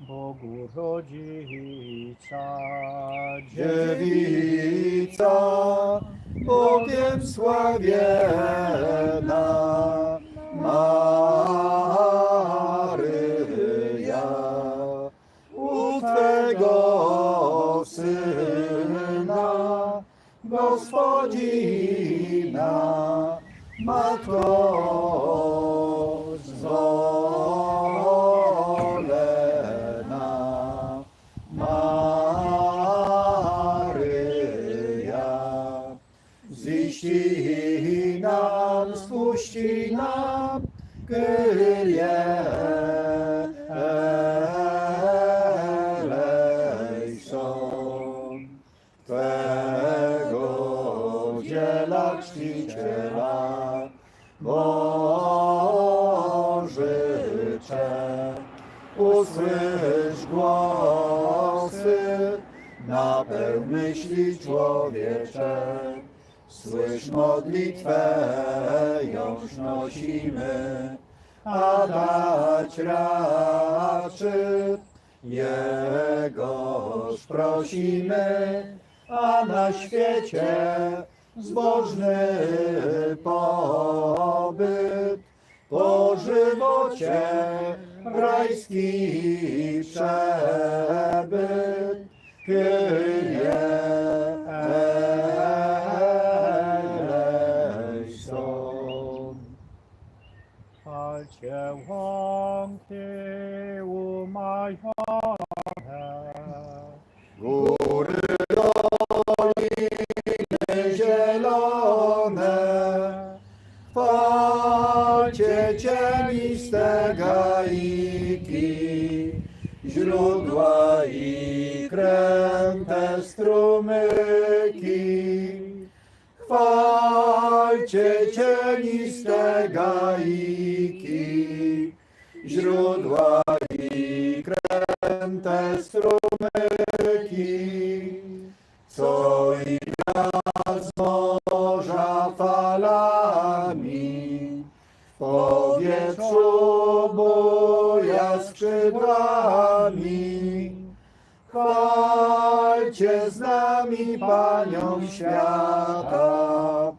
Bogu rodzica, Dziewica, Bogiem sławiena, Maryja, u Twego Syna, Gospodzina, Matko dziela czciciela, Bożycze, usłysz głosy, napełń myśli człowiecze. Słysz modlitwę, jąż nosimy, a dać raczy Jegoż prosimy, a na świecie zbożny pobyt, po żywocie rajski przebyt. Kyrie. Chwalcie łąki umajone, cieniste gaiki, źródła i kręte strumyki, co i z morza falami, w powietrzu buja skrzydłami. Chwalcie z nami Panią świata,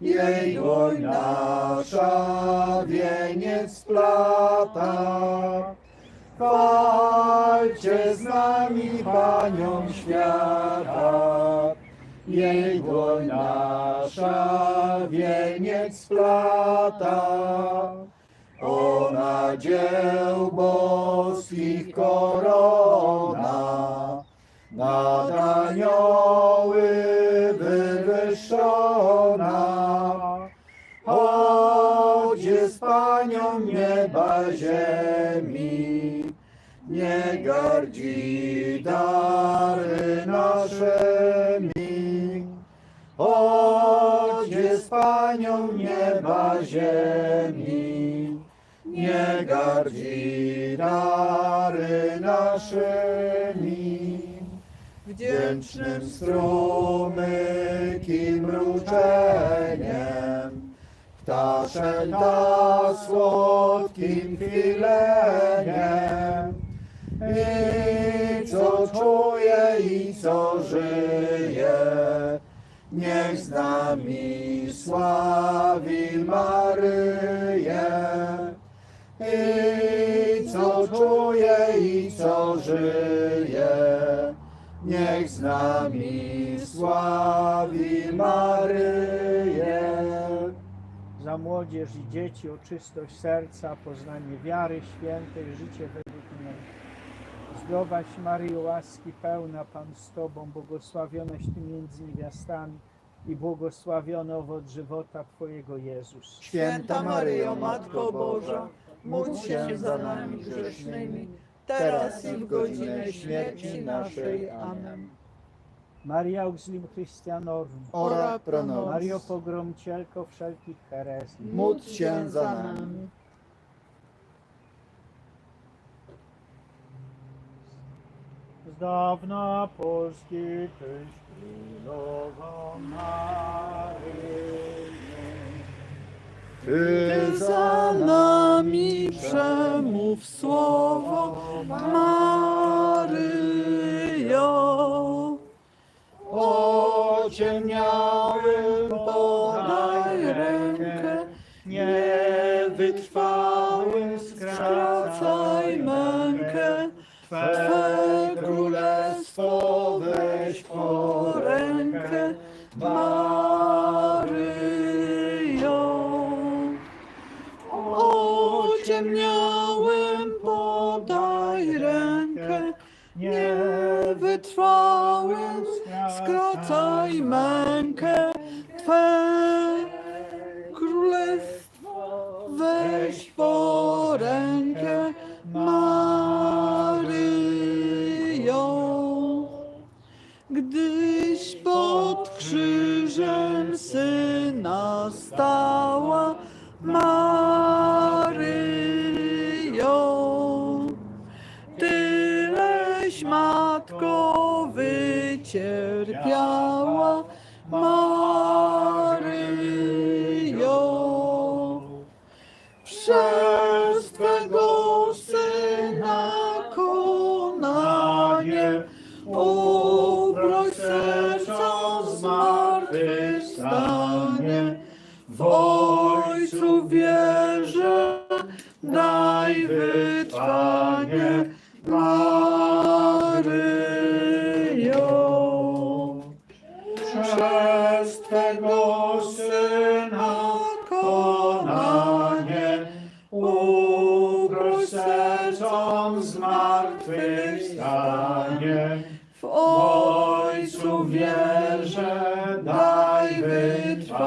jej dłoń nasza wieniec splata. Chwalcie z nami Panią świata, jej dłoń nasza wieniec splata. Ona dzieł boskich korona, nad dary naszymi. Choć jest Panią nieba ziemi, nie gardzi dary naszymi. Wdzięcznym strumykim mruczeniem, ptaszem ta słodkim chwileniem, i co czuje i co żyje, niech z nami sławi Maryję. I co czuje i co żyje, niech z nami sławi Maryję. za młodzież i dzieci o czystość serca, poznanie wiary świętej, życie według niej. Zdrowaś Maryjo, łaski pełna Pan z Tobą, błogosławionaś Ty między niewiastami i błogosławiony owoc żywota Twojego Jezus. Święta Maryjo, Matko Boża, módl się za nami grzesznymi, teraz i w godzinę śmierci naszej. Amen. Maria Auxilium Christianorum, Ora pro nobis. Mario Pogromcielko wszelkich herezji, Módl się za nami. Z dawna Polski Tyś królowa Ty za nami przemów słowo Maryjo. Ociemniałym podaj rękę, niewytrwałym skracaj mękę. Twe mękę. Twe królestwo weź po rękę, Maryjo. Gdyś pod krzyżem syna stała Maryjo, Tyleś matko wycierpiała Maryjo. Przez Twego Syna konanie Obroń serca zmartwychwstanie. W Ojcu wierzę, daj wytrwanie, Maryjo.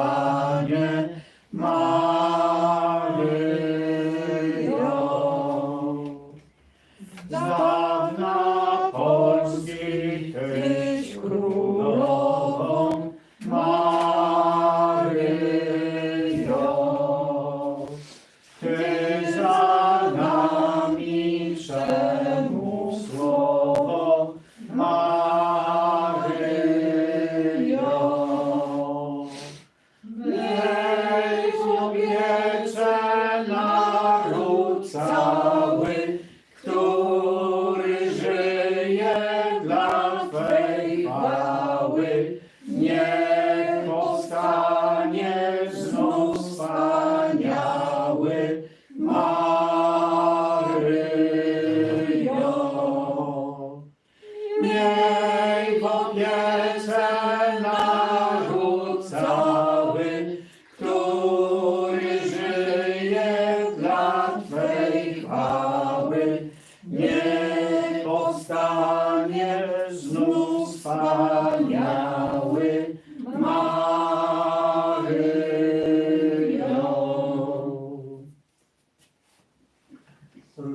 Wytrwanie, Maryjo.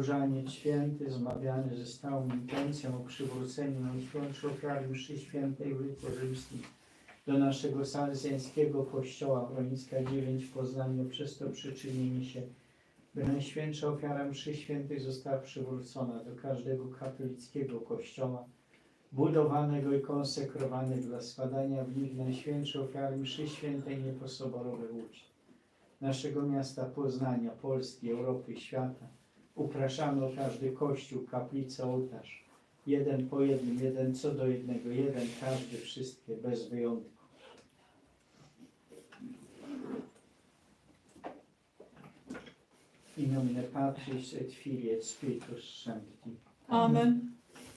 Różaniec święty, zmawiany ze stałą intencją o przywróceniu Najświętszej ofiary mszy świętej w do naszego salezjańskiego kościoła Broniska 9 w Poznaniu. Przez to przyczynimy się, by Najświętsza ofiara mszy świętej została przywrócona do każdego katolickiego kościoła, budowanego i konsekrowanego dla składania w nich Najświętszej ofiary mszy świętej nieposoborowych uczniów naszego miasta Poznania, Polski, Europy, świata. Upraszamy o każdy kościół, kaplicę, ołtarz. Jeden po jednym, jeden co do jednego, jeden każdy, wszystkie, bez wyjątku. In nomine Patris et Filii et Spiritus Sancti. Amen.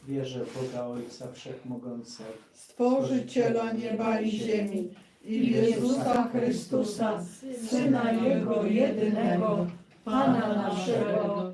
Wierzę w Boga Ojca Wszechmogącego, Stworzyciela nieba i ziemi i w Jezusa Chrystusa, Syna Jego jedynego, Pana naszego,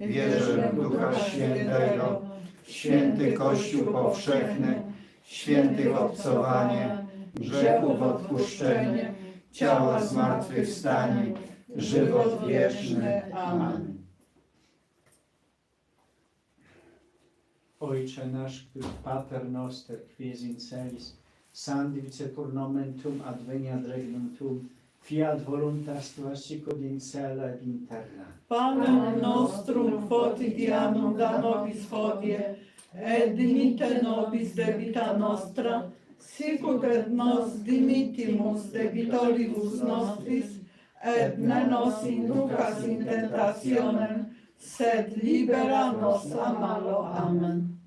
Wierzę w Ducha Świętego, w święty Kościół powszechny, świętych obcowanie, grzechów odpuszczenie, ciała zmartwychwstanie, żywot wieczny. Amen. Ojcze nasz, który Pater noster, quies in celis, sandivice turnomentum adveniat regnum tuum, fiat voluntas tua sicut in cela et in terra. Panem nostrum quotidianum da nobis hodie, et dimite nobis debita nostra, sicut et nos dimittimus debitoribus nostris, et ne nos inducas in tentationem, sed libera nos a malo. Amen.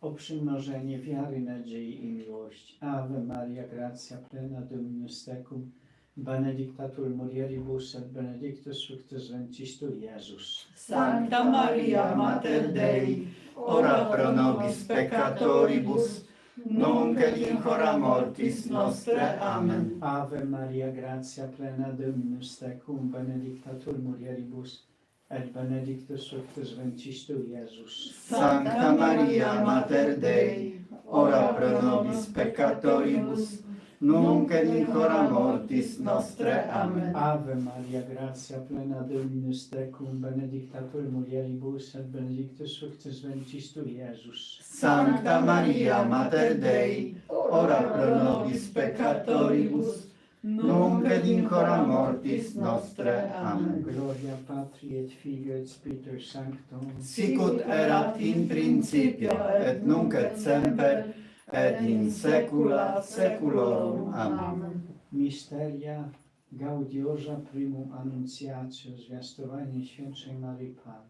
O przymnożenie wiary, nadziei i miłości. Ave Maria, gratia plena Dominus tecum, benedictatur mulieribus et benedictus fructus ventris tui, Iesus. Sancta Maria, Mater Dei, ora pro nobis peccatoribus, nunc et in hora mortis nostre. Amen. Ave Maria, gratia plena Dominus tecum, benedictatur mulieribus et benedictus fructus ventris tui, Iesus. Sancta Maria, Mater Dei, ora pro nobis peccatoribus, nunc et in hora mortis nostre. Amen. Ave Maria, gratia plena Dominus tecum, benedictatur mulieribus et benedictus fructus ventris tui, Iesus. Sancta Maria, Mater Dei, ora pro nobis peccatoribus, nunc et in hora mortis nostre. Amen. Gloria Patri et Filio et Spiritus Sanctum. Sicut erat in principio, et nunc et semper, et in saecula saeculorum. Amen. Misteria Gaudiosa Primum Annunciatio, zwiastowanie Świętszej Maryi Pan.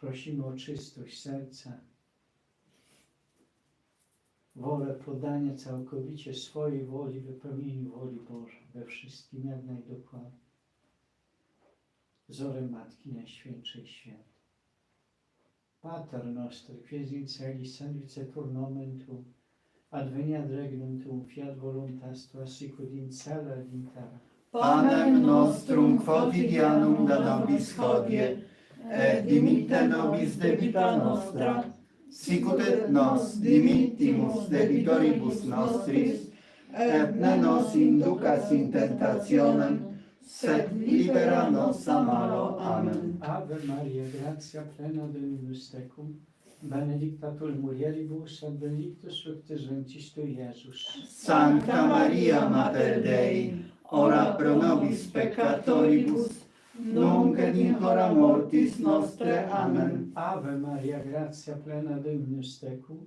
Prosimy o czystość serca, wolę podania całkowicie swojej woli wypełnieniu woli Bożej we wszystkim jak najdokładniej. Wzorem Matki Najświętszej Świętej. Pater noster, quies in celis servicetur nomen tuum, adveniat regnum tuum, fiat voluntas tua sicut in cela et in terra. Panem nostrum quotidianum da nobis hodie, et dimitte nobis debita nostra, sicut et nos dimittimus debitoribus nostris, et ne nos inducas in tentationem, sed libera nos a malo. Amen. Ave Maria, gratia plena Dominus tecum, benedicta tu in mulieribus, et benedictus fructus ventris tui, Iesus. Sancta Maria, Mater Dei, ora pro nobis peccatoribus, nunc et in hora mortis nostre. Amen. Ave Maria, gratia plena Dominus tecum,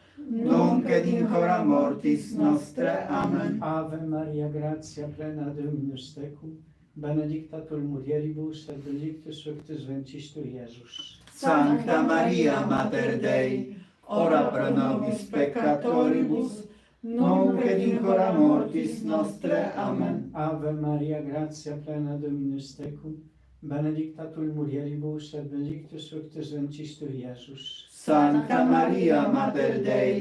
nunc et in hora mortis nostre. Amen. Ave Maria, gratia plena Dominus tecum, benedicta tu mulieribus, et benedictus fructus ventris tui, Iesus. Sancta Maria, Mater Dei, ora pro nobis peccatoribus, nunc et in hora mortis nostre. Amen. Ave Maria, gratia plena Dominus tecum, benedicta tu in mulieribus, et benedictus fructus ventris tui, Iesus. Sancta Maria, Mater Dei,